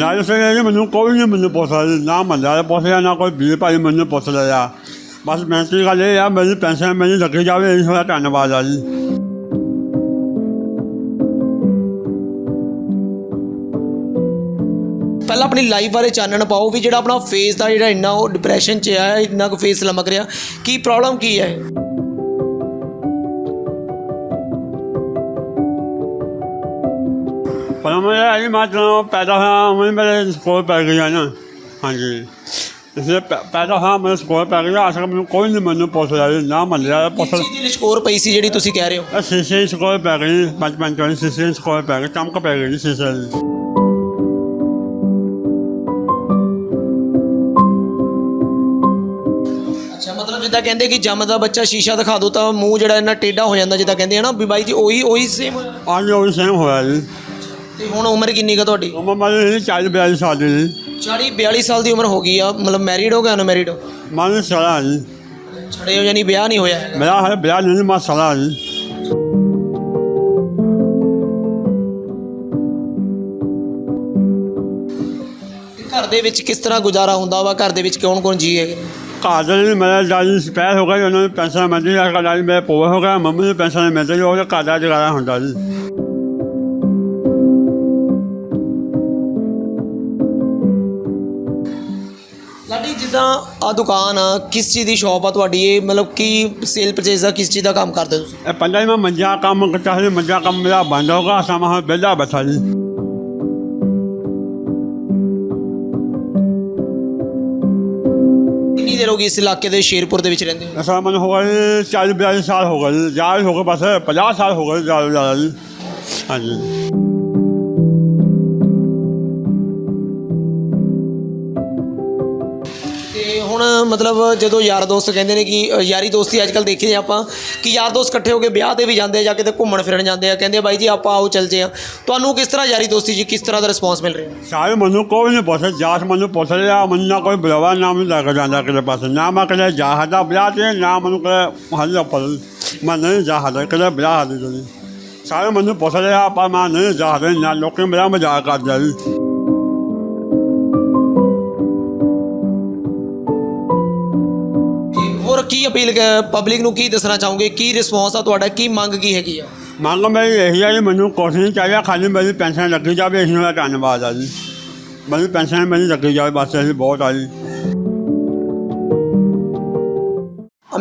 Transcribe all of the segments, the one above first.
ਰਾਜ ਸਿੰਘ ਜੀ ਮੈਨੂੰ ਕੋਈ ਨਹੀਂ ਮੈਨੂੰ ਪੁੱਛਦਾ ਜੀ ਨਾ ਮੱਲਾ ਪੁੱਛਿਆ ਨਾ ਕੋਈ ਵੀਰ ਭਾਈ ਮੈਨੂੰ ਪੁੱਛ ਲਿਆ ਬਸ ਬੇਨਤੀ ਗੱਲ ਇਹ ਆ ਮੇਰੀ ਪੈਨਸ਼ਨ ਮੈਨੂੰ ਲੱਗੀ ਜਾਵੇ ਇਹ ਹੋਇਆ ਧੰਨਵਾਦ ਆ ਜੀ ਪਹਿਲਾਂ ਆਪਣੀ ਲਾਈਫ ਬਾਰੇ ਚਾਨਣ ਪਾਓ ਵੀ ਜਿਹੜਾ ਆਪਣਾ ਫੇਸ ਦਾ ਜਿਹੜਾ ਇੰਨਾ ਉਹ ਡਿਪਰੈਸ਼ਨ 'ਚ ਆ ਇੰਨਾ ਕੁ ਫੇਸ ਲਮਕ ਰਿਹਾ। ਕੀ ਪ੍ਰੋਬਲਮ ਕੀ ਹੈ? ਪਰ ਮੈਂ ਇਹ ਮੈਂ ਜਦੋਂ ਪੈਦਾ ਹੋਇਆ ਮੈਂ ਮੇਰੇ ਸਕੂਲ ਪੈ ਗਿਆ ਨਾ। ਹਾਂਜੀ। ਇਸ ਪੈਦਾ ਹੋਇਆ ਮੈਂ ਸਕੂਲ ਪੈ ਗਿਆ ਅਸਲ ਮੈਨੂੰ ਕੋਈ ਨਹੀਂ ਮੈਨੂੰ ਪੁੱਛਦਾ ਨਾ ਕਿਸ ਪੁੱਛ ਚੀਜ਼ ਦੀ ਸਕੋਰ ਪਈ ਸੀ ਜਿਹੜੀ ਤੁਸੀਂ ਕਹਿ ਰਹੇ ਹੋ? ਸ਼ੀਸ਼ੇ ਸਕੂਲ ਪੈ ਗਈ ਪੰਜ ਪੰਜ ਚੋਂ ਸ਼ੀਸ਼ੇ ਸਕੂਲ ਪੈ ਗਈ ਚਮਕ ਪੈ ਗਈ ਸ਼ੀਸ਼ੇ ਦੀ। ਅੱਛਾ ਮਤਲਬ ਜਿੱਦਾਂ ਕਹਿੰਦੇ ਕਿ ਜੰਮਦਾ ਬੱਚਾ ਸ਼ੀਸ਼ਾ ਦਿਖਾ ਦੋ ਤਾਂ ਮੂੰਹ ਜਿਹੜਾ ਇਹਨਾਂ ਟੇਢਾ ਹੋ ਜਾਂਦਾ ਜਿੱਦਾਂ ਕਹਿੰਦੇ ਆ ਨਾ ਵੀ ਬਾਈ ਜੀ ਉਹੀ ਉਹੀ ਸੇਮ ਅੱਜ ਉਹ ਸੇਮ ਹੋਇਆ ਜੀ। ਤੇ ਹੁਣ ਉਮਰ ਕਿੰਨੀ ਕਾ ਤੁਹਾਡੀ? ਉਮਰ ਮੇਰੀ ਚਾਲੀ ਬਿਆਲੀ ਸਾਲ ਦੀ 40 42 ਸਾਲ ਦੀ ਉਮਰ ਹੋ ਗਈ ਆ ਮਤਲਬ ਮੈਰਿਡ ਹੋ ਗਿਆ ਅਨਮੈਰਿਡ ਹੋ? ਮੈਂ ਸਲਾ ਜੀ। ਛੜੇ ਹੋ ਯਾਨੀ ਵਿਆਹ ਨਹੀਂ ਹੋਇਆ ਹੈਗਾ। ਮੇਰਾ ਹੈ ਬਿਆਹ ਨਹੀਂ ਮੈਂ ਸਲਾ ਜੀ। ਤੇ ਘਰ ਦੇ ਵਿੱਚ ਕਿਸ ਤਰ੍ਹਾਂ ਗੁਜ਼ਾਰਾ ਹੁੰਦਾ ਵਾ? ਘਰ ਦੇ ਵਿੱਚ ਕੌਣ ਕੌਣ ਜੀ ਹੈਗੇ? ਨੇ? ਘਰ ਦੇ ਲਈ ਮੇਰਾ ਦਾਦੀ ਸਪੈਰ ਹੋ ਗਈ ਉਹਨਾਂ ਨੂੰ ਪੈਸਾ ਮਿਲਦੀ ਆ ਕਦਾਈ ਮੇਰੇ ਪੋਆ ਹੋ ਗਿਆ ਮੰਮੀ ਨੂੰ ਪੈਸਾ ਨਹੀਂ ਮਿਲਦਾ ਜੀ ਉਹਦੇ ਘਰ ਦਾ ਜਗਾਰਾ ਹੁੰਦਾ ਜੀ। ਲਾਡੀ ਜਿੱਦਾਂ ਆ ਦੁਕਾਨ ਆ ਕਿਸ ਚੀਜ਼ ਦੀ ਸ਼ਾਪ ਆ ਤੁਹਾਡੀ? ਇਹ ਮਤਲਬ ਕੀ ਸੇਲ ਪਰਚੇਸ ਦਾ ਕਿਸ ਚੀਜ਼ ਦਾ ਕੰਮ ਕਰਦੇ ਹੋ ਤੁਸੀਂ? ਇਹ ਪੰਡਾ ਹੀ ਮੈਂ ਮੰਜਾ ਕੰਮ ਕਰਤਾ ਸੀ ਮੰਜਾ ਕੰਮ ਮੇਰਾ ਬੰਦ ਹੋ ਗਿਆ ਸਮਾਂ ਬੇਲਾ ਬੈਠਾ ਜੀ। ਕਿੰਨੀ ਦੇਰ ਹੋ ਗਈ ਇਸ ਇਲਾਕੇ ਦੇ ਸ਼ੇਰਪੁਰ ਦੇ ਵਿੱਚ ਰਹਿੰਦੇ ਹੋ ਅਸਾਂ ਮੈਨੂੰ ਹੋ ਗਏ ਚਾਲੀ ਬਿਆਲੀ ਸਾਲ ਹੋ ਗਏ ਜੀ। ਜ਼ਿਆਦਾ ਹੀ ਗਏ ਬਸ 50 ਸਾਲ ਹੋ ਗਏ ਜ਼ਿਆਦਾ ਜ਼ਿਆਦਾ ਜੀ। ਹਾਂਜੀ। ਮਤਲਬ ਜਦੋਂ ਯਾਰ ਦੋਸਤ ਕਹਿੰਦੇ ਨੇ ਕਿ ਅ, ਯਾਰੀ ਦੋਸਤੀ ਅੱਜ ਕੱਲ ਦੇਖੀ ਆਪਾਂ ਕਿ ਯਾਰ ਦੋਸਤ ਇਕੱਠੇ ਹੋ ਕੇ ਵਿਆਹ ਤੇ ਵੀ ਜਾਂਦੇ ਆ ਜਾਂ ਕਿਤੇ ਘੁੰਮਣ ਫਿਰਨ ਜਾਂਦੇ ਆ ਕਹਿੰਦੇ ਆ ਬਾਈ ਜੀ ਆਪਾਂ ਆਓ ਚੱਲਦੇ ਆ। ਤੁਹਾਨੂੰ ਕਿਸ ਤਰ੍ਹਾਂ ਯਾਰੀ ਦੋਸਤੀ ਜੀ ਕਿਸ ਤਰ੍ਹਾਂ ਦਾ ਰਿਸਪੌਂਸ ਮਿਲ ਰਿਹਾ? ਸਾਰੇ ਮੈਨੂੰ ਕੋਈ ਨਹੀਂ ਪੁੱਛ ਜਾਤ ਮੈਨੂੰ ਪੁੱਛ ਲਿਆ ਮੈਨੂੰ ਨਾ ਕੋਈ ਬੁਲਾਵਾ ਨਾ ਮੈਨੂੰ ਲੈ ਜਾਂਦਾ ਕਿਤੇ ਪਾਸੇ ਨਾ ਮੈਂ ਕਦੇ ਜਾ ਹਦਾ ਵਿਆਹ ਤੇ ਨਾ ਮੈਨੂੰ ਕਦੇ ਹੱਲ ਪਲ ਮੈਂ ਨਹੀਂ ਜਾ ਸਕਦਾ ਕਦੇ ਵਿਆਹ ਹਦੀ ਸਾਰੇ ਮੈਨੂੰ ਪੁੱਛ ਲਿਆ ਪਰ ਮੈਂ ਨਹੀਂ ਜਾ ਹਦਾ ਨਾ ਲੋਕਾਂ ਮੇਰਾ ਮਜ਼ਾਕ ਕਰਦੇ ਜੀ। ਕੀ ਅਪੀਲ ਪਬਲਿਕ ਨੂੰ ਕੀ ਦੱਸਣਾ ਚਾਹੋਗੇ? ਕੀ ਰਿਸਪੌਂਸ ਆ ਤੁਹਾਡਾ? ਕੀ ਮੰਗ ਕੀ ਹੈਗੀ ਆ? ਮੰਗ ਮੇਰੀ ਇਹੀ ਆ ਜੀ, ਮੈਨੂੰ ਕੁਛ ਨਹੀਂ ਚਾਹੀਦਾ, ਖਾਲੀ ਮੇਰੀ ਪੈਨਸ਼ਨ ਲੱਗੀ ਜਾਵੇ, ਇਸ ਨੂੰ ਧੰਨਵਾਦ ਆ ਜੀ। ਮੈਨੂੰ ਪੈਨਸ਼ਨ ਮੈਨੂੰ ਲੱਗੀ ਜਾਵੇ, ਬਸ ਇਹ ਬਹੁਤ ਆ ਜੀ।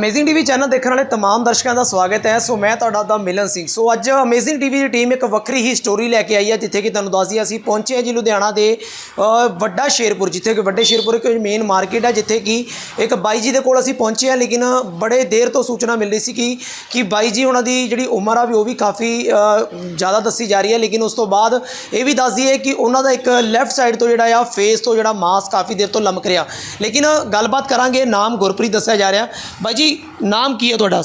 ਅਮੇਜ਼ਿੰਗ ਟੀਵੀ ਚੈਨਲ ਦੇਖਣ ਵਾਲੇ तमाम ਦਰਸ਼ਕਾਂ ਦਾ ਸਵਾਗਤ ਹੈ ਸੋ ਮੈਂ ਤੁਹਾਡਾ ਦਾ ਮਿਲਨ ਸਿੰਘ ਸੋ ਅੱਜ ਅਮੇਜ਼ਿੰਗ ਟੀਵੀ ਦੀ ਟੀਮ ਇੱਕ ਵੱਖਰੀ ਹੀ ਸਟੋਰੀ ਲੈ ਕੇ ਆਈ ਹੈ ਜਿੱਥੇ ਕਿ ਤੁਹਾਨੂੰ ਦੱਸਦੀ ਅਸੀਂ ਪਹੁੰਚੇ ਹਾਂ ਜੀ ਲੁਧਿਆਣਾ ਦੇ ਅ, ਵੱਡਾ ਸ਼ੇਰਪੁਰ ਜਿੱਥੇ ਕਿ ਵੱਡੇ ਸ਼ੇਰਪੁਰ ਇੱਕ ਮੇਨ ਮਾਰਕੀਟ ਹੈ ਜਿੱਥੇ ਕਿ ਇੱਕ ਬਾਈ ਜੀ ਦੇ ਕੋਲ ਅਸੀਂ ਪਹੁੰਚੇ ਹਾਂ ਲੇਕਿਨ ਬੜੇ ਦੇਰ ਤੋਂ ਸੂਚਨਾ ਮਿਲ ਰਹੀ ਸੀ ਕਿ ਕਿ ਬਾਈ ਜੀ ਉਹਨਾਂ ਦੀ ਜਿਹੜੀ ਉਮਰ ਆ ਵੀ ਉਹ ਵੀ ਕਾਫੀ ਅ, ਜ਼ਿਆਦਾ ਦੱਸੀ ਜਾ ਰਹੀ ਹੈ ਲੇਕਿਨ ਉਸ ਤੋਂ ਬਾਅਦ ਇਹ ਵੀ ਦੱਸਦੀ ਹੈ ਕਿ ਉਹਨਾਂ ਦਾ ਇੱਕ ਲੈਫਟ ਸਾਈਡ ਤੋਂ ਜਿਹੜਾ ਆ ਫੇਸ ਤੋਂ ਜਿਹੜਾ ਮਾਸ ਕਾਫੀ ਦੇਰ ਤੋਂ ਲਮਕ ਰਿਹਾ ਲੇਕਿਨ ਗੱਲਬਾਤ ਕਰਾਂਗੇ ਨਾਮ ਗੁਰਪ੍ਰੀਤ ਦੱਸਿਆ ਜਾ ਰਿਹਾ ਬਾਈ ਜੀ ਨਾਮ ਕੀ ਹੈ ਤੁਹਾਡਾ?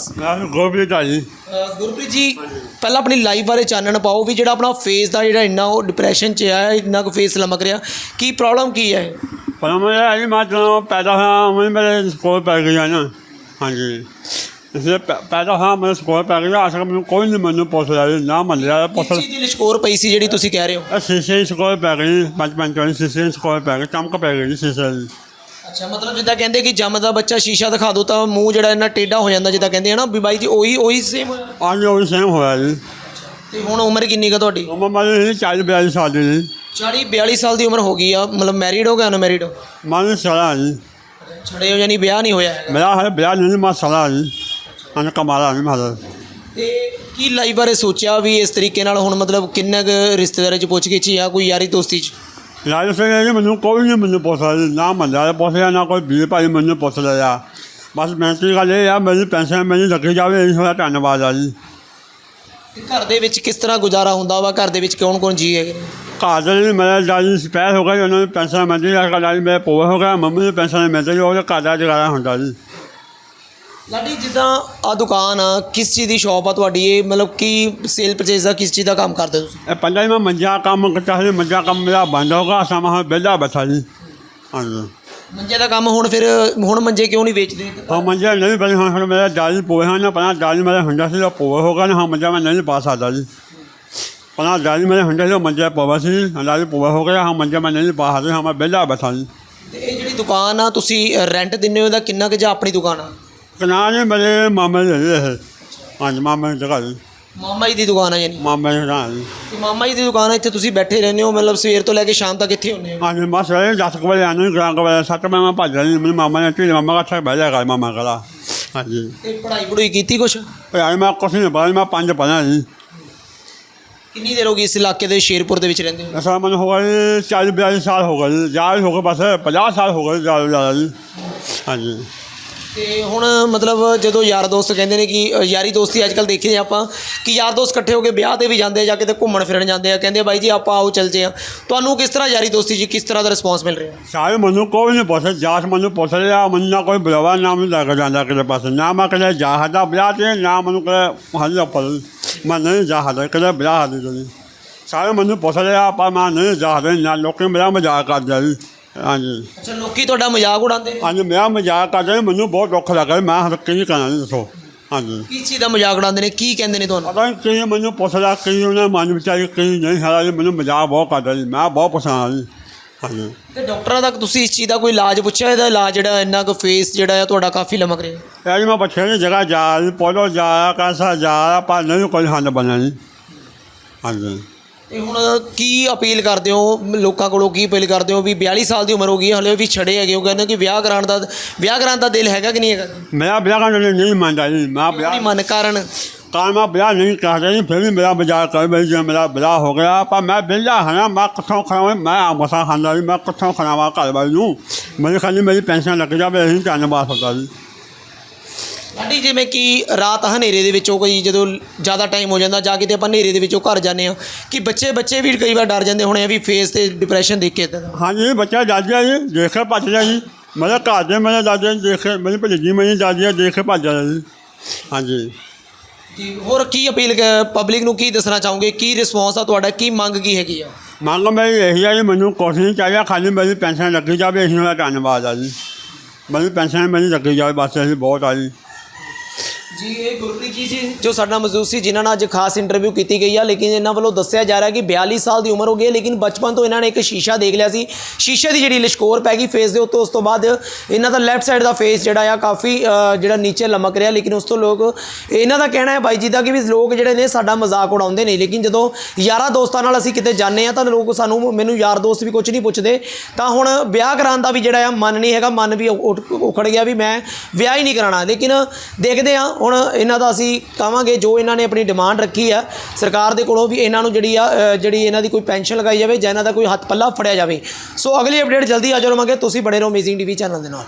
ਗੋਬਿੰਦ ਜੀ। ਅ, ਗੁਰਪ੍ਰੀਤ ਜੀ ਪਹਿਲਾਂ ਆਪਣੀ ਲਾਈਫ ਬਾਰੇ ਚਾਨਣ ਪਾਓ ਵੀ ਜਿਹੜਾ ਆਪਣਾ ਫੇਸ ਦਾ ਜਿਹੜਾ ਇੰਨਾ ਉਹ ਡਿਪਰੈਸ਼ਨ 'ਚ ਆ ਇੰਨਾ ਕੁ ਫੇਸ ਲਮਕ ਰਿਹਾ। ਕੀ ਪ੍ਰੋਬਲਮ ਕੀ ਹੈ? ਪਰ ਮੈਂ ਇਹ ਮੈਂ ਜਦੋਂ ਪੈਦਾ ਹੋਇਆ ਮੈਂ ਮੇਰੇ ਸਕੂਲ ਪੈ ਗਿਆ ਨਾ। ਹਾਂਜੀ। ਇਸ ਪੈਦਾ ਹੋਇਆ ਮੈਂ ਸਕੂਲ ਪੈ ਗਿਆ ਅਸਲ ਮੈਨੂੰ ਕੋਈ ਨਹੀਂ ਮੈਨੂੰ ਪੁੱਛਦਾ ਜੀ ਨਾ ਕਿਸ ਪੁੱਛ ਚੀਜ਼ ਦੀ ਸਕੋਰ ਪਈ ਸੀ ਜਿਹੜੀ ਤੁਸੀਂ ਕਹਿ ਰਹੇ ਹੋ? ਇਹ ਸ਼ੀਸ਼ੇ ਸਕੂਲ ਪੈ ਗਈ ਪੰਜ ਪੰਜ ਚੋਂ ਸ਼ੀਸ਼ੇ ਪੈ ਗਈ ਚਮਕ ਪੈ ਗਈ ਜੀ ਸ਼ੀਸ਼ੇ ਦੀ। ਅੱਛਾ ਮਤਲਬ ਜਿੱਦਾਂ ਕਹਿੰਦੇ ਕਿ ਜੰਮਦਾ ਬੱਚਾ ਸ਼ੀਸ਼ਾ ਦਿਖਾ ਦੋ ਤਾਂ ਮੂੰਹ ਜਿਹੜਾ ਇਹਨਾਂ ਟੇਢਾ ਹੋ ਜਾਂਦਾ ਜਿੱਦਾਂ ਕਹਿੰਦੇ ਆ ਨਾ ਵੀ ਬਾਈ ਜੀ ਉਹੀ ਉਹੀ ਸੇਮ ਅੱਜ ਉਹ ਸੇਮ ਹੋਇਆ ਜੀ। ਤੇ ਹੁਣ ਉਮਰ ਕਿੰਨੀ ਕਾ ਤੁਹਾਡੀ? ਉਮਰ ਮੇਰੀ ਚਾਲੀ ਬਿਆਲੀ ਸਾਲ ਦੀ ਜੀ। 40 42 ਸਾਲ ਦੀ ਉਮਰ ਹੋ ਗਈ ਆ ਮਤਲਬ ਮੈਰਿਡ ਹੋ ਗਿਆ ਅਨਮੈਰਿਡ ਹੋ? ਮੈਂ ਸਲਾ ਜੀ। ਛੜੇ ਹੋ ਯਾਨੀ ਵਿਆਹ ਨਹੀਂ ਹੋਇਆ ਹੈਗਾ। ਮੇਰਾ ਹੈ ਬਿਆਹ ਨਹੀਂ ਮੈਂ ਸਲਾ ਜੀ। ਅਨ ਕਮਾਲਾ ਨਹੀਂ ਮਾਦਾ ਤੇ ਕੀ ਲਾਈਫ ਬਾਰੇ ਸੋਚਿਆ ਵੀ ਇਸ ਤਰੀਕੇ ਨਾਲ ਹੁਣ ਮਤਲਬ ਕਿੰਨਾ ਕੁ ਰਿਸ਼ਤੇਦਾਰਾਂ 'ਚ ਪੁੱਛ ਗਈ ਜਾਂ ਕੋਈ ਯਾਰੀ ਦੋਸਤੀ 'ਚ? ਰਾਜ ਸਿੰਘ ਜੀ ਮੈਨੂੰ ਕੋਈ ਨਹੀਂ ਮੈਨੂੰ ਪੁੱਛਦਾ ਜੀ ਨਾ ਮੱਲਾ ਪੁੱਛਿਆ ਨਾ ਕੋਈ ਵੀਰ ਭਾਈ ਮੈਨੂੰ ਪੁੱਛ ਲਿਆ। ਬਸ ਬੇਨਤੀ ਗੱਲ ਇਹ ਆ ਮੇਰੀ ਪੈਨਸ਼ਨ ਮੈਨੂੰ ਲੱਗੀ ਜਾਵੇ ਇਹ ਹੋਇਆ ਧੰਨਵਾਦ ਆ ਜੀ। ਘਰ ਦੇ ਵਿੱਚ ਕਿਸ ਤਰ੍ਹਾਂ ਗੁਜ਼ਾਰਾ ਹੁੰਦਾ ਵਾ? ਘਰ ਦੇ ਵਿੱਚ ਕੌਣ ਕੌਣ ਜੀ ਹੈਗੇ? ਨੇ ਘਰ ਦੇ ਲਈ ਮੇਰਾ ਦਾਦੀ ਸਪੈਰ ਹੋ ਗਈ ਉਹਨਾਂ ਨੂੰ ਪੈਸਾ ਮਿਲਦੀ ਆ ਕਦਾਈ ਮੇਰੇ ਪੋਆ ਹੋ ਗਿਆ ਮੰਮੀ ਨੂੰ ਪੈਸਾ ਮਿਲਦਾ ਜੀ ਉਹਦੇ ਘਰ ਦਾ ਜਗਾਰਾ ਹੁੰਦਾ ਜੀ। ਲਾਡੀ ਜਿੱਦਾਂ ਆ ਦੁਕਾਨ ਆ ਕਿਸ ਚੀਜ਼ ਦੀ ਸ਼ਾਪ ਆ ਤੁਹਾਡੀ? ਇਹ ਮਤਲਬ ਕਿ ਸੇਲ ਪਰਚੇਸ ਦਾ ਕਿਸ ਚੀਜ਼ ਦਾ ਕੰਮ ਕਰਦੇ ਹੋ ਤੁਸੀਂ ਪਹਿਲਾਂ ਹੀ ਮੈਂ ਮੰਜਾ ਕੰਮ ਕਰਤਾ ਸੀ ਮੰਜਾ ਕੰਮ ਮੇਰਾ ਬੰਦ ਹੋ ਗਿਆ ਸਮਾਂ ਵਿਹਲਾ ਬੈਠਾ ਜੀ ਹਾਂਜੀ। ਮੰਜੇ ਦਾ ਕੰਮ ਹੁਣ ਫਿਰ ਹੁਣ ਮੰਜੇ ਕਿਉਂ ਨਹੀਂ ਵੇਚਦੇ? ਹਾਂ ਮੰਜਾ ਨਹੀਂ ਬਈ ਹੁਣ ਮੇਰਾ ਡਾਲ ਪੋਏ ਹਨ ਪਹਿਲਾਂ ਡਾਲ ਮੇਰਾ ਹੁੰਦਾ ਸੀ ਉਹ ਪੋਏ ਹੋ ਗਿਆ ਹਾਂ ਮੰਜਾ ਮੈਂ ਨਹੀਂ ਪਾ ਸਕਦਾ ਜੀ। ਪਹਿਲਾਂ ਡਾਲ ਮੇਰਾ ਹੁੰਦਾ ਸੀ ਉਹ ਮੰਜਾ ਪਵਾ ਸੀ ਡਾਲ ਪੋਏ ਹੋ ਗਿਆ ਹਾਂ ਮੰਜਾ ਮੈਂ ਨਹੀਂ ਪਾ ਸਕਦਾ ਹਾਂ ਮੈਂ ਵਿਹਲਾ ਬੈਠਾ ਜੀ। ਇਹ ਜਿਹੜੀ ਦੁਕਾਨ ਆ ਤੁਸੀਂ ਰੈਂਟ ਦਿੰਦੇ ਹੋ ਇਹਦਾ ਕਿੰਨਾ ਕੁ ਜਾਂ ਆਪਣੀ ਦੁਕਾਨ ਆ? ਕਨਾਨੇ ਮੇਰੇ ਮਾਮੇ ਦੇ ਇਹ। ਪੰਜ ਮਾਮੇ ਦੀ ਦੁਕਾਨ ਮਾਮਾ ਜੀ ਦੀ ਦੁਕਾਨ ਹੈ ਯਾਨੀ? ਮਾਮੇ ਦੀ ਦੁਕਾਨ ਤੇ ਮਾਮਾ ਜੀ ਦੀ ਦੁਕਾਨ ਹੈ ਇੱਥੇ ਤੁਸੀਂ ਬੈਠੇ ਰਹਿੰਦੇ ਹੋ ਮਤਲਬ ਸਵੇਰ ਤੋਂ ਲੈ ਕੇ ਸ਼ਾਮ ਤੱਕ ਇੱਥੇ ਹੁੰਦੇ ਹੋ? ਹਾਂਜੀ ਮਾਸ ਰੇ 10 ਵਜੇ ਆਨੇ ਗਰਾਂ ਕੁ ਵਜੇ ਸੱਤ ਮੈਂ ਮੈਂ ਭੱਜ ਰਹੀ ਮੇਰੇ ਮਾਮਾ ਨੇ ਢੀਲੇ ਮਾਮਾ ਕੱਠਾ ਬਹਿ ਜਾ ਕਰ ਮਾਮਾ ਕਰਾ ਹਾਂਜੀ। ਤੇ ਪੜ੍ਹਾਈ ਪੜੂਈ ਕੀਤੀ ਕੁਛ? ਯਾਰ ਮੈਂ ਕੁਛ ਨਹੀਂ ਪੜ੍ਹਿਆ ਮੈਂ ਪੰਜ ਪੜ੍ਹਿਆ ਜੀ ਕਿੰਨੀ ਦੇਰ ਹੋ ਗਈ ਇਸ ਇਲਾਕੇ ਦੇ ਸ਼ੇਰਪੁਰ ਦੇ ਵਿੱਚ ਰਹਿੰਦੇ ਹੋ ਅਸਾਂ ਮੈਨੂੰ ਹੋ ਗਏ 40 ਸਾਲ ਹੋ ਗਏ ਜੀ ਹੋ ਗਏ ਬਸ 50 ਸਾਲ ਹੋ ਗਏ ਜ਼ਿਆਦਾ ਜ਼ਿਆਦਾ ਜੀ। ਹਾਂਜੀ। ਤੇ ਹੁਣ ਮਤਲਬ ਜਦੋਂ ਯਾਰ ਦੋਸਤ ਕਹਿੰਦੇ ਨੇ ਕਿ ਅ, ਯਾਰੀ ਦੋਸਤੀ ਅੱਜ ਕੱਲ ਦੇਖੀ ਆਪਾਂ ਕਿ ਯਾਰ ਦੋਸਤ ਇਕੱਠੇ ਹੋ ਕੇ ਵਿਆਹ ਤੇ ਵੀ ਜਾਂਦੇ ਆ ਜਾਂ ਕਿਤੇ ਘੁੰਮਣ ਫਿਰਨ ਜਾਂਦੇ ਆ ਕਹਿੰਦੇ ਆ ਬਾਈ ਜੀ ਆਪਾਂ ਆਓ ਚੱਲਦੇ ਆ। ਤੁਹਾਨੂੰ ਕਿਸ ਤਰ੍ਹਾਂ ਯਾਰੀ ਦੋਸਤੀ ਜੀ ਕਿਸ ਤਰ੍ਹਾਂ ਦਾ ਰਿਸਪੌਂਸ ਮਿਲ ਰਿਹਾ? ਸਾਰੇ ਮੈਨੂੰ ਕੋਈ ਨਹੀਂ ਪੁੱਛ ਜਾਸ ਮੈਨੂੰ ਪੁੱਛ ਰਿਹਾ ਮੈਨੂੰ ਨਾ ਕੋਈ ਬੁਲਾਵਾ ਨਾ ਮੈਨੂੰ ਲੈ ਕੇ ਜਾਂਦਾ ਕਿਸੇ ਪਾਸੇ ਨਾ ਮੈਂ ਕਦੇ ਜਾ ਸਕਦਾ ਵਿਆਹ ਤੇ ਨਾ ਮੈਨੂੰ ਕਦੇ ਹੱਲ ਪਲ ਮੈਂ ਨਹੀਂ ਜਾ ਸਕਦਾ ਕਦੇ ਵਿਆਹ ਹੱਲ ਨਹੀਂ ਸਾਰੇ ਮੈਨੂੰ ਪੁੱਛ ਰਿਹਾ ਪਰ ਮੈਂ ਨਹੀਂ ਜਾ ਸਕਦਾ ਨਾ ਲੋਕਾਂ ਮੇਰਾ ਮਜ਼ਾਕ ਕਰਦੇ ਜੀ। ਹਾਂਜੀ। ਅੱਛਾ ਲੋਕੀ ਤੁਹਾਡਾ ਮਜ਼ਾਕ ਉਡਾਉਂਦੇ ਨੇ? ਹਾਂਜੀ ਮੇਰਾ ਮਜ਼ਾਕ ਕਰਦੇ ਮੈਨੂੰ ਬਹੁਤ ਦੁੱਖ ਲੱਗਾ ਮੈਂ ਹਰ ਕੀ ਕਰਾਂ ਜੀ ਦੱਸੋ। ਹਾਂਜੀ। ਕਿਸ ਚੀਜ਼ ਦਾ ਮਜ਼ਾਕ ਉਡਾਉਂਦੇ ਨੇ? ਕੀ ਕਹਿੰਦੇ ਨੇ ਤੁਹਾਨੂੰ? ਪਤਾ ਨਹੀਂ ਕੀ ਮੈਨੂੰ ਪੁੱਛ ਲਿਆ ਕੀ ਉਹਨੇ ਮਨ ਵਿੱਚ ਆਈ ਕੀ ਨਹੀਂ ਸਾਰਾ ਜੀ ਮੈਨੂੰ ਮਜ਼ਾਕ ਬਹੁਤ ਕਰਦਾ ਜੀ ਮੈਂ ਬਹੁਤ ਪਸੰਦ ਜੀ। ਹਾਂਜੀ। ਤੇ ਡਾਕਟਰਾਂ ਤੱਕ ਤੁਸੀਂ ਇਸ ਚੀਜ਼ ਦਾ ਕੋਈ ਇਲਾਜ ਪੁੱਛਿਆ ਇਹਦਾ ਇਲਾਜ ਜਿਹੜਾ ਇੰਨਾ ਕੁ ਫੇਸ ਜਿਹੜਾ ਤੁਹਾਡਾ ਕਾਫੀ ਲਮਕ ਰਿਹਾ? ਇਹ ਜੀ ਮੈਂ ਬੱਚੇ ਦੀ ਜਗ੍ਹਾ ਜਾ ਜੀ ਪੋਲੋ ਜਾ ਕਾਸਾ ਜਾ ਪਰ ਨਹੀਂ ਕੋਈ ਹੱਲ ਬਣਿਆ ਜੀ। ਹਾਂਜੀ। ਤੇ ਹੁਣ ਕੀ ਅਪੀਲ ਕਰਦੇ ਹੋ? ਲੋਕਾਂ ਕੋਲੋਂ ਕੀ ਅਪੀਲ ਕਰਦੇ ਹੋ ਵੀ 42 ਸਾਲ ਦੀ ਉਮਰ ਹੋ ਗਈ ਹਲੇ ਵੀ ਛੜੇ ਹੈਗੇ ਉਹ ਕਹਿੰਦੇ ਕਿ ਵਿਆਹ ਕਰਾਉਣ ਦਾ ਵਿਆਹ ਕਰਾਉਣ ਦਾ ਦਿਲ ਹੈਗਾ ਕਿ ਨਹੀਂ ਹੈਗਾ? ਮੇਰਾ ਵਿਆਹ ਕਰਨ ਲਈ ਨਹੀਂ ਮੰਨਦਾ ਜੀ। ਮੈਂ ਨਹੀਂ ਵਿਆਹ ਮਨ? ਕਾਰਨ? ਕਾਰ ਮੈਂ ਵਿਆਹ ਨਹੀਂ ਕਰਦਾ ਜੀ ਫਿਰ ਵੀ ਮੇਰਾ ਬਾਜ਼ਾਰ ਕਰ ਬਈ ਜੇ ਮੇਰਾ ਵਿਆਹ ਹੋ ਗਿਆ ਪਰ ਮੈਂ ਵਿਹਲਾ ਹਾਂ ਨਾ, ਮੈਂ ਕਿੱਥੋਂ ਖਾਵਾਂ ਮੈਂ ਆ ਮਸਾ ਖਾਂਦਾ ਜੀ ਮੈਂ ਕਿੱਥੋਂ ਖਾਵਾਂ ਘਰ ਵਾਲੀ ਨੂੰ? ਮੈਨੂੰ ਖਾਲੀ ਮੇਰੀ ਪੈਨਸ਼ਨ ਲੱਗ ਜਾਵੇ ਅਸੀਂ ਧੰਨਵਾਦ ਸਕਦਾ ਜੀ। ਸਾਡੀ ਜਿਵੇਂ ਕਿ ਰਾਤ ਹਨੇਰੇ ਦੇ ਵਿੱਚੋਂ ਕੋਈ ਜਦੋਂ ਜ਼ਿਆਦਾ ਟਾਈਮ ਹੋ ਜਾਂਦਾ ਜਾ ਕੇ ਤੇ ਆਪਾਂ ਹਨੇਰੇ ਦੇ ਵਿੱਚੋਂ ਘਰ ਜਾਂਦੇ ਆ ਕਿ ਬੱਚੇ ਬੱਚੇ ਵੀ ਕਈ ਵਾਰ ਡਰ ਜਾਂਦੇ ਹੋਣੇ ਆ ਵੀ ਫੇਸ ਤੇ ਡਿਪਰੈਸ਼ਨ ਦੇਖ ਕੇ ਇੱਦਾਂ ਦਾ। ਹਾਂਜੀ ਬੱਚਾ ਦਾਦਿਆ ਜੀ ਦੇਖ ਕੇ ਭੱਜ ਲਿਆ ਜੀ। ਮੇਰੇ ਘਰ ਦੇ ਮੇਰੇ ਦਾਦਿਆ ਜੀ ਦੇਖ ਕੇ ਮੇਰੀ ਭਤੀਜੀ ਮੇਰੀ ਦਾਦਿਆ ਦੇਖ ਕੇ ਭੱਜ ਲਿਆ ਜੀ। ਹਾਂਜੀ। ਜੀ ਹੋਰ ਕੀ ਅਪੀਲ ਪਬਲਿਕ ਨੂੰ ਕੀ ਦੱਸਣਾ ਚਾਹੋਗੇ? ਕੀ ਰਿਸਪੌਂਸ ਆ ਤੁਹਾਡਾ? ਕੀ ਮੰਗ ਕੀ ਹੈਗੀ ਆ? ਮੰਗ ਮੇਰੀ ਇਹੀ ਆ ਜੀ ਮੈਨੂੰ ਕੁਛ ਨਹੀਂ ਚਾਹੀਦਾ ਖਾਲੀ ਮੇਰੀ ਪੈਨਸ਼ਨ ਲੱਗੀ ਜਾਵੇ ਇਸ ਦਾ ਧੰਨਵਾਦ ਆ ਜੀ। ਮੇਰੀ ਪੈਨਸ਼ਨ ਮੇਰੀ ਲੱਗੀ ਜਾਵੇ ਬਸ ਅਸੀਂ ਬਹੁਤ ਆ ਜੀ। ਜੀ, ਇਹ ਗੁਰਪ੍ਰੀਤ ਜੀ ਜੀ, ਜੋ ਸਾਡਾ ਮਜ਼ਦੂਰ ਸੀ, ਜਿਨ੍ਹਾਂ ਨਾਲ ਅੱਜ ਖਾਸ ਇੰਟਰਵਿਊ ਕੀਤੀ ਗਈ ਆ, ਲੇਕਿਨ ਇਹਨਾਂ ਵੱਲੋਂ ਦੱਸਿਆ ਜਾ ਰਿਹਾ ਕਿ 42 ਸਾਲ ਦੀ ਉਮਰ ਹੋ ਗਈ ਹੈ, ਲੇਕਿਨ ਬਚਪਨ ਤੋਂ ਇਹਨਾਂ ਨੇ ਇੱਕ ਸ਼ੀਸ਼ਾ ਦੇਖ ਲਿਆ ਸੀ। ਸ਼ੀਸ਼ੇ ਦੀ ਜਿਹੜੀ ਲਿਸ਼ਕੋਰ ਪੈ ਗਈ ਫੇਸ ਦੇ ਉੱਤੇ, ਉਸ ਤੋਂ ਬਾਅਦ ਇਹਨਾਂ ਦਾ ਲੈਫਟ ਸਾਈਡ ਦਾ ਫੇਸ ਜਿਹੜਾ ਆ, ਕਾਫੀ ਜਿਹੜਾ ਨੀਚੇ ਲਮਕ ਰਿਹਾ, ਲੇਕਿਨ ਉਸ ਤੋਂ ਲੋਕ, ਇਹਨਾਂ ਦਾ ਕਹਿਣਾ ਹੈ ਬਾਈ ਜੀ ਦਾ ਕਿ ਵੀ ਲੋਕ ਜਿਹੜੇ ਨੇ ਸਾਡਾ ਮਜ਼ਾਕ ਉਡਾਉਂਦੇ ਨੇ, ਲੇਕਿਨ ਜਦੋਂ ਯਾਰਾਂ ਦੋਸਤਾਂ ਨਾਲ ਅਸੀਂ ਕਿਤੇ ਜਾਂਦੇ ਆ ਤਾਂ ਲੋਕ ਸਾਨੂੰ ਮੈਨੂੰ ਯਾਰ ਦੋਸਤ ਵੀ ਕੁਝ ਨਹੀਂ ਪੁੱਛਦੇ। ਤਾਂ ਹੁਣ ਵਿਆਹ ਕਰਾਉਣ ਦਾ ਵੀ ਜਿਹੜਾ ਆ, ਮਨ ਨਹੀਂ ਹੈਗਾ, ਮਨ ਵੀ ਉੱਠ- ਉਖੜ ਗਿਆ ਵੀ ਮੈਂ ਵਿਆਹ ਹੀ ਨਹੀਂ ਕਰਾਉਣਾ। ਲੇਕਿਨ ਦੇਖਦੇ ਆ ਹੁਣ ਇਹਨਾਂ ਦਾ ਅਸੀਂ ਕਹਾਂਗੇ ਜੋ ਇਹਨਾਂ ਨੇ ਆਪਣੀ ਡਿਮਾਂਡ ਰੱਖੀ ਆ, ਸਰਕਾਰ ਦੇ ਕੋਲੋਂ ਵੀ ਇਹਨਾਂ ਨੂੰ ਜਿਹੜੀ ਆ ਜਿਹੜੀ ਇਹਨਾਂ ਦੀ ਕੋਈ ਪੈਨਸ਼ਨ ਲਗਾਈ ਜਾਵੇ ਜਾਂ ਇਹਨਾਂ ਦਾ ਕੋਈ ਹੱਥ ਪੱਲਾ ਫੜਿਆ ਜਾਵੇ। ਸੋ ਅਗਲੀ ਅਪਡੇਟ ਜਲਦੀ ਆ ਜਾਵਾਂਗੇ ਤੁਸੀਂ ਬੜੇ ਰਹੋ ਅਮੇਜ਼ਿੰਗ ਟੀਵੀ ਚੈਨਲ ਦੇ ਨਾਲ।